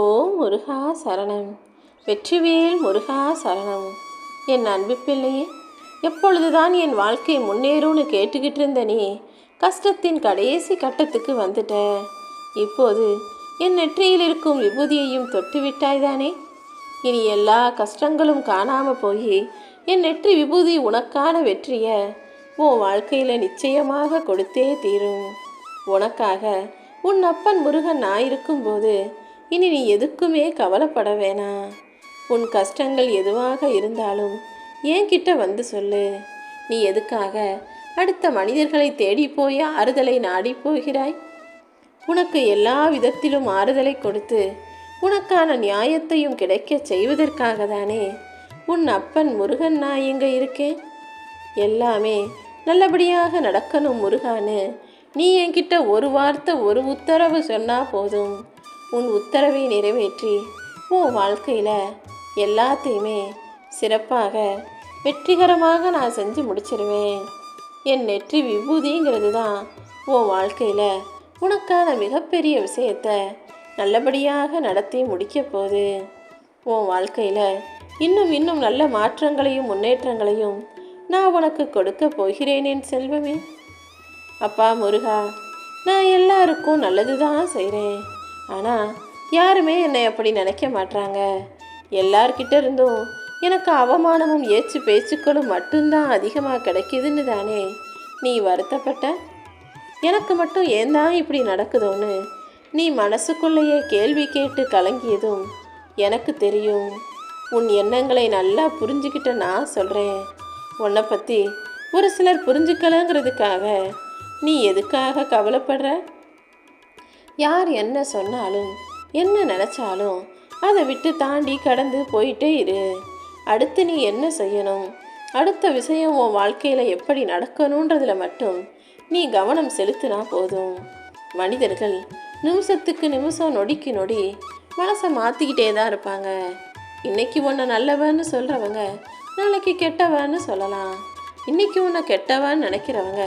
ஓ முருகா சரணம். வெற்றிவேல் முருகா சரணம். என் அன்பு பிள்ளையே எப்பொழுதுதான் என் வாழ்க்கை முன்னேறும்னு கேட்டுக்கிட்டு இருந்த நீ கஷ்டத்தின் கடைசி கட்டத்துக்கு வந்துட்ட. இப்போது என் நெற்றியில் இருக்கும் விபூதியையும் தொட்டு விட்டாய்தானே? இனி எல்லா கஷ்டங்களும் காணாமல் போய் என் நெற்றி விபூதி உனக்கான வெற்றியை உன் வாழ்க்கையில் நிச்சயமாக கொடுத்தே தீரும். உனக்காக உன் அப்பன் முருகன் நான் இருக்கும்போது இனி நீ எதுக்குமே கவலைப்பட வேணாம். உன் கஷ்டங்கள் எதுவாக இருந்தாலும் என்கிட்ட வந்து சொல்லு. நீ எதுக்காக அடுத்த மனிதர்களை தேடி போய் ஆறுதலை நாடி போகிறாய்? உனக்கு எல்லா விதத்திலும் ஆறுதலை கொடுத்து உனக்கான நியாயத்தையும் கிடைக்கச் செய்வதற்காக தானே உன் அப்பன் முருகன் நான் இங்கே இருக்கேன். எல்லாமே நல்லபடியாக நடக்கணும் முருகான்னு நீ என்கிட்ட ஒரு வார்த்தை ஒரு உத்தரவு சொன்னா போதும். உன் உத்தரவை நிறைவேற்றி உன் வாழ்க்கையில் எல்லாத்தையுமே சிறப்பாக வெற்றிகரமாக நான் செஞ்சு முடிச்சிருவேன். என் நெற்றி விபூதிங்கிறது தான் உன் வாழ்க்கையில் உனக்கான மிகப்பெரிய விஷயத்த நல்லபடியாக நடத்தி முடிக்க போகுது. உன் வாழ்க்கையில் இன்னும் இன்னும் நல்ல மாற்றங்களையும் முன்னேற்றங்களையும் நான் உனக்கு கொடுக்க போகிறேன் என் செல்வமே. அப்பா முருகா நான் எல்லாருக்கும் நல்லது தான் செய்கிறேன் ஆனால் யாருமே என்னை அப்படி நினைக்க மாட்றாங்க. எல்லார்கிட்ட இருந்தும் எனக்கு அவமானமும் ஏச்சு பேச்சுக்களும் மட்டும்தான் அதிகமாக கிடைக்குதுன்னு தானே. நீ வருத்தப்பட்ட? எனக்கு மட்டும் ஏன் தான் இப்படி நடக்குதோன்னு? நீ மனசுக்குள்ளேயே கேள்வி கேட்டு கலங்கியதும் எனக்கு தெரியும். உன் எண்ணங்களை நல்லா புரிஞ்சுக்கிட்ட நான் சொல்கிறேன் உன்னை பற்றி ஒரு சிலர் புரிஞ்சுக்கலங்கிறதுக்காக நீ எதுக்காக கவலைப்படுற? யார் என்ன சொன்னாலும் என்ன நினச்சாலும் அதை விட்டு தாண்டி கடந்து போயிட்டே இரு. அடுத்து நீ என்ன செய்யணும்? அடுத்த விஷயம் உன் வாழ்க்கையில் எப்படி நடக்கணுன்றதுல மட்டும் நீ கவனம் செலுத்தினா போதும். மனிதர்கள் நிமிஷத்துக்கு நிமிஷம் நொடிக்கு நொடி மனசை மாற்றிக்கிட்டே தான் இருப்பாங்க. இன்னைக்கு உன்னை நல்லவன்னு சொல்கிறவங்க நாளைக்கு கெட்டவன்னு சொல்லலாம். இன்னைக்கு உன்னை கெட்டவன்னு நினைக்கிறவங்க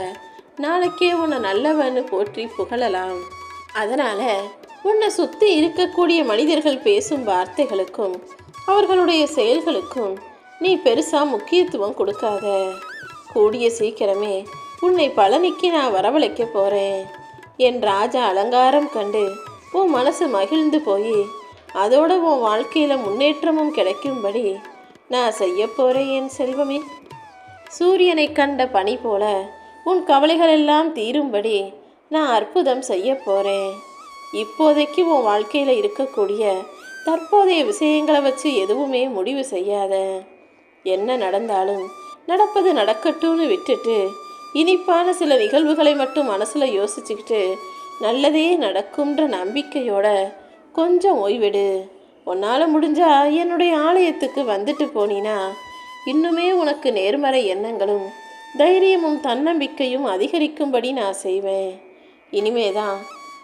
நாளைக்கே உன்னை நல்லவன்னு போற்றி புகழலாம். அதனால் உன்னை சுற்றி இருக்கக்கூடிய மனிதர்கள் பேசும் வார்த்தைகளுக்கும் அவர்களுடைய செயல்களுக்கும் நீ பெருசாக முக்கியத்துவம் கொடுக்காத. கூடிய சீக்கிரமே உன்னை பழனிக்கு நான் வரவழைக்க போகிறேன் என் ராஜா அலங்காரம் கண்டு உன் மனசு மகிழ்ந்து போய் அதோட உன் வாழ்க்கையில் முன்னேற்றமும் கிடைக்கும்படி நான் செய்ய போகிறேன் என் செல்வமே. சூரியனை கண்ட பனி போல உன் கவலைகள் எல்லாம் தீரும்படி நான் அற்புதம் செய்ய போகிறேன் இப்போதைக்கு உன் வாழ்க்கையில் இருக்கக்கூடிய தற்போதைய விஷயங்களை வச்சு எதுவுமே முடிவு செய்யாத. என்ன நடந்தாலும் நடப்பது நடக்கட்டும்னு விட்டுட்டு இனிப்பான சில நிகழ்வுகளை மட்டும் மனசில் யோசிச்சுக்கிட்டு நல்லதே நடக்கும்ன்ற நம்பிக்கையோட கொஞ்சம் ஓய்விடு. உன்னால் முடிஞ்சால் என்னுடைய ஆலயத்துக்கு வந்துட்டு போனீனா இன்னுமே உனக்கு நேர்மறை எண்ணங்களும் தைரியமும் தன்னம்பிக்கையும் அதிகரிக்கும்படி நான் செய்வேன். இனிமே தான்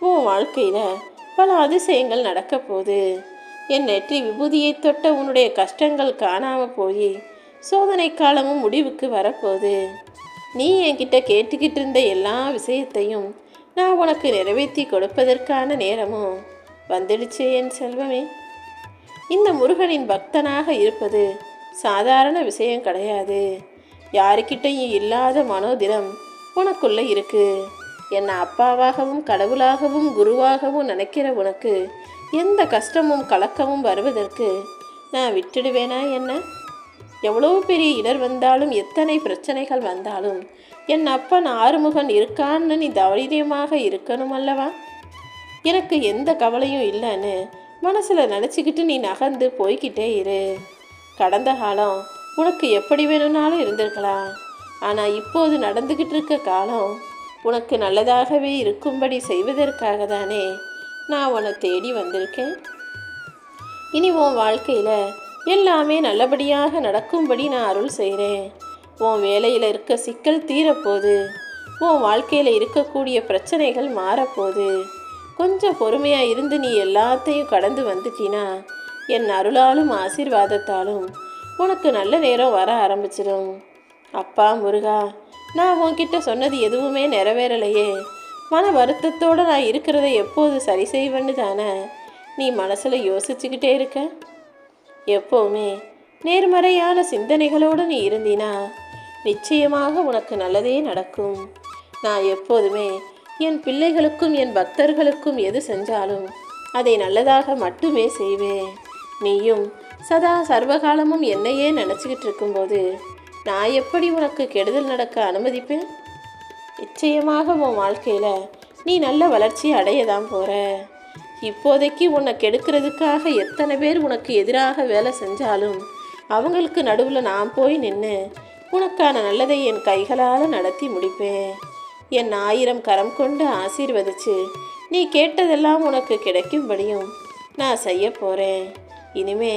உன் வாழ்க்கையில் பல அதிசயங்கள் நடக்க போகுது. என் நெற்றி விபூதியை தொட்ட உன்னுடைய கஷ்டங்கள் காணாமல் போய் சோதனை காலமும் முடிவுக்கு வரப்போகுது. நீ என்கிட்ட கேட்டுக்கிட்டு இருந்த எல்லா விஷயத்தையும் நான் உனக்கு நிறைவேற்றி கொடுப்பதற்கான நேரமும் வந்துடுச்சு என் செல்வமே. இந்த முருகனின் பக்தனாக இருப்பது சாதாரண விஷயம் கிடையாது. யாருக்கிட்டையும் இல்லாத மனோதிடம் உனக்குள்ளே இருக்குது என்னை அப்பாவாகவும் கடவுளாகவும் குருவாகவும் நினைக்கிற உனக்கு எந்த கஷ்டமும் கலக்கமும் வருவதற்கு நான் விட்டுடுவேனா என்ன? எவ்வளோ பெரிய இடர் வந்தாலும் எத்தனை பிரச்சனைகள் வந்தாலும் என் அப்பன் ஆறுமுகன் இருக்கான்னு நீ தைரியமாக இருக்கணும் அல்லவா எனக்கு எந்த கவலையும் இல்லைன்னு மனசில் நினச்சிக்கிட்டு நீ நகர்ந்து போய்கிட்டே இரு. கடந்த காலம் உனக்கு எப்படி வேணும்னாலும் இருந்திருக்கலாம். ஆனால் இப்போது நடந்துக்கிட்டு இருக்க காலம் உனக்கு நல்லதாகவே இருக்கும்படி செய்வதற்காக தானே நான் உன்னை தேடி வந்திருக்கேன்? இனி உன் வாழ்க்கையில் எல்லாமே நல்லபடியாக நடக்கும்படி நான் அருள் செய்கிறேன். உன் வேலையில் இருக்க சிக்கல் தீரப்போகுது உன் வாழ்க்கையில் இருக்கக்கூடிய பிரச்சனைகள் மாறப்போகுது கொஞ்சம் பொறுமையாக இருந்து நீ எல்லாத்தையும் கடந்து வந்துட்டினா என் அருளாலும் ஆசீர்வாதத்தாலும் உனக்கு நல்ல நேரம் வர ஆரம்பிச்சிடும். அப்பா முருகா நான் உன்கிட்ட சொன்னது எதுவுமே நிறைவேறலையே. மன வருத்தத்தோடு நான் இருக்கிறத எப்போது சரி செய்வேன்னு தானே? நீ மனசில் யோசிச்சுக்கிட்டே இருக்க. எப்போவுமே நேர்மறையான சிந்தனைகளோடு நீ இருந்தினா நிச்சயமாக உனக்கு நல்லதே நடக்கும். நான் எப்போதுமே என் பிள்ளைகளுக்கும் என் பக்தர்களுக்கும் எது செஞ்சாலும் அதை நல்லதாக மட்டுமே செய்வேன். நீயும் சதா சர்வகாலமும் என்னையே நினச்சிக்கிட்டு இருக்கும்போது நான் எப்படி உனக்கு கெடுதல் நடக்க அனுமதிப்பேன்? நிச்சயமாக உன் வாழ்க்கையில் நீ நல்ல வளர்ச்சி அடைய தான் போகிற இப்போதைக்கு உன்னை கெடுக்கிறதுக்காக எத்தனை பேர் உனக்கு எதிராக வேலை செஞ்சாலும் அவங்களுக்கு நடுவில் நான் போய் நின்று உனக்கான நல்லதை என் கைகளால் நடத்தி முடிப்பேன். என் ஆயிரம் கரம் கொண்டு ஆசீர்வதிச்சு நீ கேட்டதெல்லாம் உனக்கு கிடைக்கும்படியும் நான் செய்ய போகிறேன் இனிமே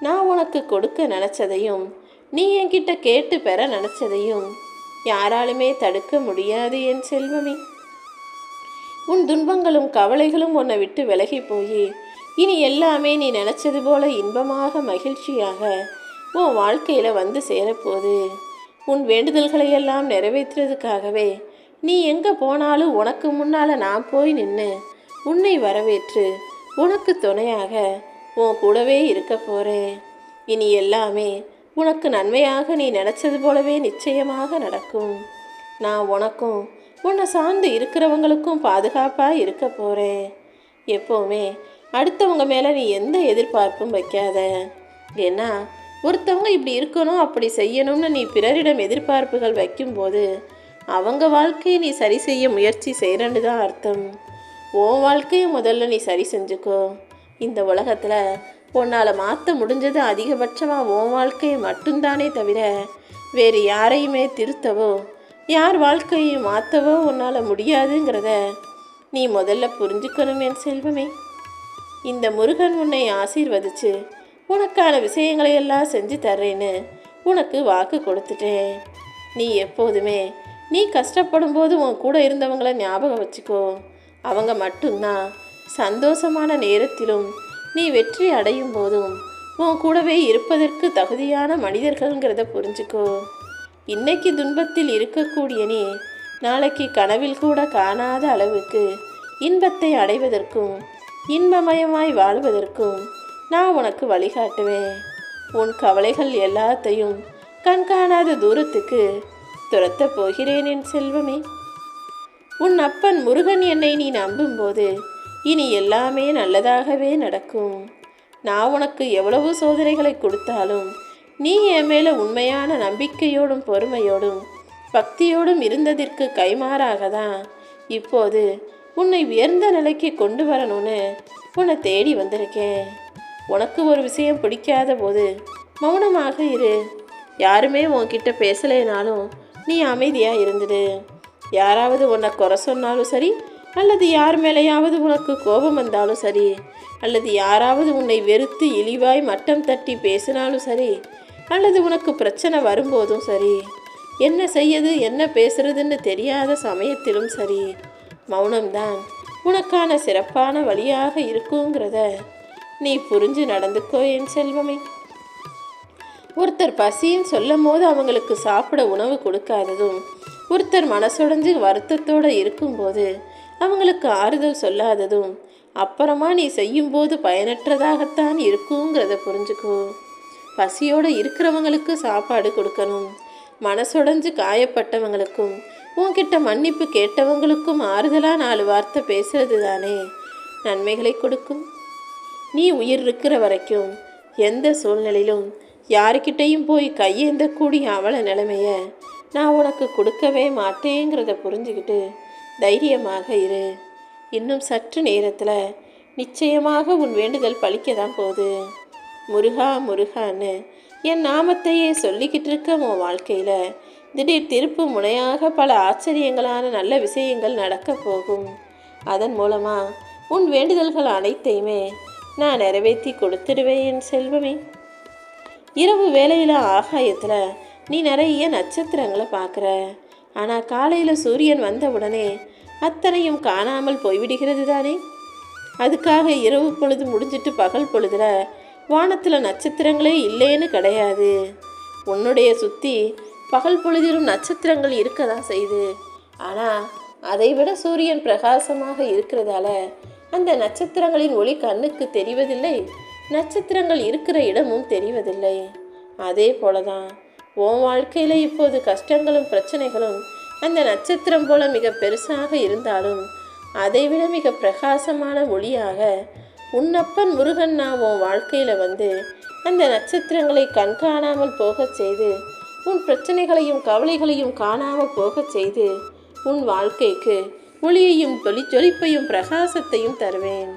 நான் உனக்கு கொடுக்க நினச்சதையும் நீ என்கிட்ட கேட்டு பெற நினச்சதையும் யாராலுமே தடுக்க முடியாது என் செல்வமே. உன் துன்பங்களும் கவலைகளும் உன்னை விட்டு விலகி போய் இனி எல்லாமே நீ நினச்சது போல இன்பமாக மகிழ்ச்சியாக உன் வாழ்க்கையில் வந்து சேரப்போது உன் வேண்டுதல்களை எல்லாம் நிறைவேற்றுறதுக்காகவே நீ எங்கே போனாலும் உனக்கு முன்னால் நான் போய் நின்று உன்னை வரவேற்று உனக்கு துணையாக உன் கூடவே இருக்க போகிறேன் இனி எல்லாமே உனக்கு நன்மையாக நீ நினச்சது போலவே நிச்சயமாக நடக்கும். நான் உனக்கும் உன்னை சார்ந்து இருக்கிறவங்களுக்கும் பாதுகாப்பாக இருக்க போகிறேன் எப்போவுமே அடுத்தவங்க மேலே நீ எந்த எதிர்பார்ப்பும் வைக்காத. ஏன்னா ஒருத்தவங்க இப்படி இருக்கணும் அப்படி செய்யணும்னு நீ பிறரிடம் எதிர்பார்ப்புகள் வைக்கும்போது அவங்க வாழ்க்கையை நீ சரி செய்ய முயற்சி செய்கிறன்னு தான் அர்த்தம். உன் வாழ்க்கையை முதல்ல நீ சரி செஞ்சுக்கோ. இந்த உலகத்தில் உன்னால் மாற்ற முடிஞ்சது அதிகபட்சமாக உன் வாழ்க்கையை மட்டும்தானே தவிர வேறு யாரையுமே திருத்தவோ யார் வாழ்க்கையை மாற்றவோ உன்னால் முடியாதுங்கிறத நீ முதல்ல புரிஞ்சுக்கணும் என் செல்வமே. இந்த முருகன் உன்னை ஆசீர்வதிச்சு உனக்கான விஷயங்களை எல்லாம் செஞ்சு தர்றேன்னு உனக்கு வாக்கு கொடுத்துட்டேன். நீ எப்போதுமே நீ கஷ்டப்படும் போது உன் கூட இருந்தவங்கள ஞாபகம் வச்சுக்கோ. அவங்க மட்டும்தான் சந்தோஷமான நேரத்திலும் நீ வெற்றி அடையும் போதும். உன் கூடவே இருப்பதற்கு தகுதியான மனிதர்கள்ங்கிறத புரிஞ்சுக்கோ. இன்னைக்கு துன்பத்தில் இருக்கக்கூடிய நீ நாளைக்கு கனவில் கூட காணாத அளவுக்கு இன்பத்தை அடைவதற்கும் இன்பமயமாய் வாழ்வதற்கும் நான் உனக்கு வழிகாட்டுவேன். உன் கவலைகள் எல்லாத்தையும் கண்காணாத தூரத்துக்கு துரத்தப் போகிறேன் என் செல்வமே. உன் அப்பன் முருகன் என்னை நீ நம்பும்போது இனி எல்லாமே நல்லதாகவே நடக்கும். நான் உனக்கு எவ்வளவு சோதனைகளை கொடுத்தாலும் நீ என் மேலே உண்மையான நம்பிக்கையோடும் பொறுமையோடும் பக்தியோடும் இருந்ததற்கு கைமாறாக தான் இப்போது உன்னை உயர்ந்த நிலைக்கு கொண்டு வரணும்னு உன்னை தேடி வந்திருக்கேன். உனக்கு ஒரு விஷயம் பிடிக்காத போது மௌனமாக இரு. யாருமே உன்கிட்ட பேசலைனாலும் நீ அமைதியாக இருந்துடு. யாராவது உன்னை குறை சொன்னாலும் சரி அல்லது யார் மேலேயாவது உனக்கு கோபம் வந்தாலும் சரி அல்லது யாராவது உன்னை வெறுத்து இழிவாய் மட்டம் தட்டி பேசினாலும் சரி அல்லது உனக்கு பிரச்சனை வரும்போதும் சரி என்ன செய்யது என்ன பேசுறதுன்னு தெரியாத சமயத்திலும் சரி மௌனம்தான் உனக்கான சிறப்பான வழியாக இருக்குங்கிறத நீ புரிஞ்சு நடந்துக்கோ என் செல்வமே. ஒருத்தர் பசின்னு சொல்லும் போது அவங்களுக்கு சாப்பிட உணவு கொடுக்காததும் ஒருத்தர் மனசுடைஞ்சு வருத்தத்தோடு இருக்கும்போது அவங்களுக்கு ஆறுதல் சொல்லாததும் அப்புறமா நீ செய்யும்போது பயனற்றதாகத்தான் இருக்குங்கிறத புரிஞ்சுக்கோ. பசியோடு இருக்கிறவங்களுக்கு சாப்பாடு கொடுக்கணும். மனசுடைஞ்சு காயப்பட்டவங்களுக்கும் உன்கிட்ட மன்னிப்பு கேட்டவங்களுக்கும் ஆறுதலாக நாலு வார்த்தை பேசுறது தானே நன்மைகளை கொடுக்கும். நீ உயிர் இருக்கிற வரைக்கும் எந்த சூழ்நிலையிலும் யாருக்கிட்டையும் போய் கையேந்தக்கூடிய அவள நிலைமையை நான் உனக்கு கொடுக்கவே மாட்டேங்கிறத புரிஞ்சுக்கிட்டு தைரியமாக இரு. இன்னும் சற்று நேரத்தில் நிச்சயமாக உன் வேண்டுதல் பழிக்க தான் போகுது. முருகா முருகான்னு என் நாமத்தையே சொல்லிக்கிட்டு இருக்க உன் வாழ்க்கையில் திடீர் திருப்பு முனையாக பல ஆச்சரியங்களான நல்ல விஷயங்கள் நடக்க போகும். அதன் மூலமாக உன் வேண்டுதல்கள் அனைத்தையுமே நான் நிறைவேற்றி கொடுத்துடுவேன் என் செல்வமே. இரவு வேலையில் ஆகாயத்தில் நீ நிறைய நட்சத்திரங்களை பார்க்குற. ஆனால் காலையில் சூரியன் வந்த உடனே அத்தனையும் காணாமல் போய்விடுகிறது தானே? அதுக்காக இரவு பொழுது முடிஞ்சிட்டு பகல் பொழுதுல வானத்தில் நட்சத்திரங்களே இல்லைன்னு கிடையாது. உன்னுடைய சுற்றி பகல் பொழுதிலும் நட்சத்திரங்கள் இருக்க தான் செய்யுது ஆனால் அதை விட சூரியன் பிரகாசமாக இருக்கிறதால அந்த நட்சத்திரங்களின் ஒளி கண்ணுக்கு தெரிவதில்லை நட்சத்திரங்கள் இருக்கிற இடமும் தெரிவதில்லை. அதே போலதான் உன் வாழ்க்கையில் இப்போது கஷ்டங்களும் பிரச்சனைகளும் அந்த நட்சத்திரம் போல மிக பெருசாக இருந்தாலும் அதைவிட மிக பிரகாசமான ஒளியாக உன்னப்பன் முருகன் நான் உன் வாழ்க்கையில் வந்து அந்த நட்சத்திரங்களை கண்காணாமல் போகச் செய்து உன் பிரச்சனைகளையும் கவலைகளையும் காணாமல் போகச் செய்து உன் வாழ்க்கைக்கு ஒளியையும் தொலி ஜொலிப்பையும் பிரகாசத்தையும் தருவேன்.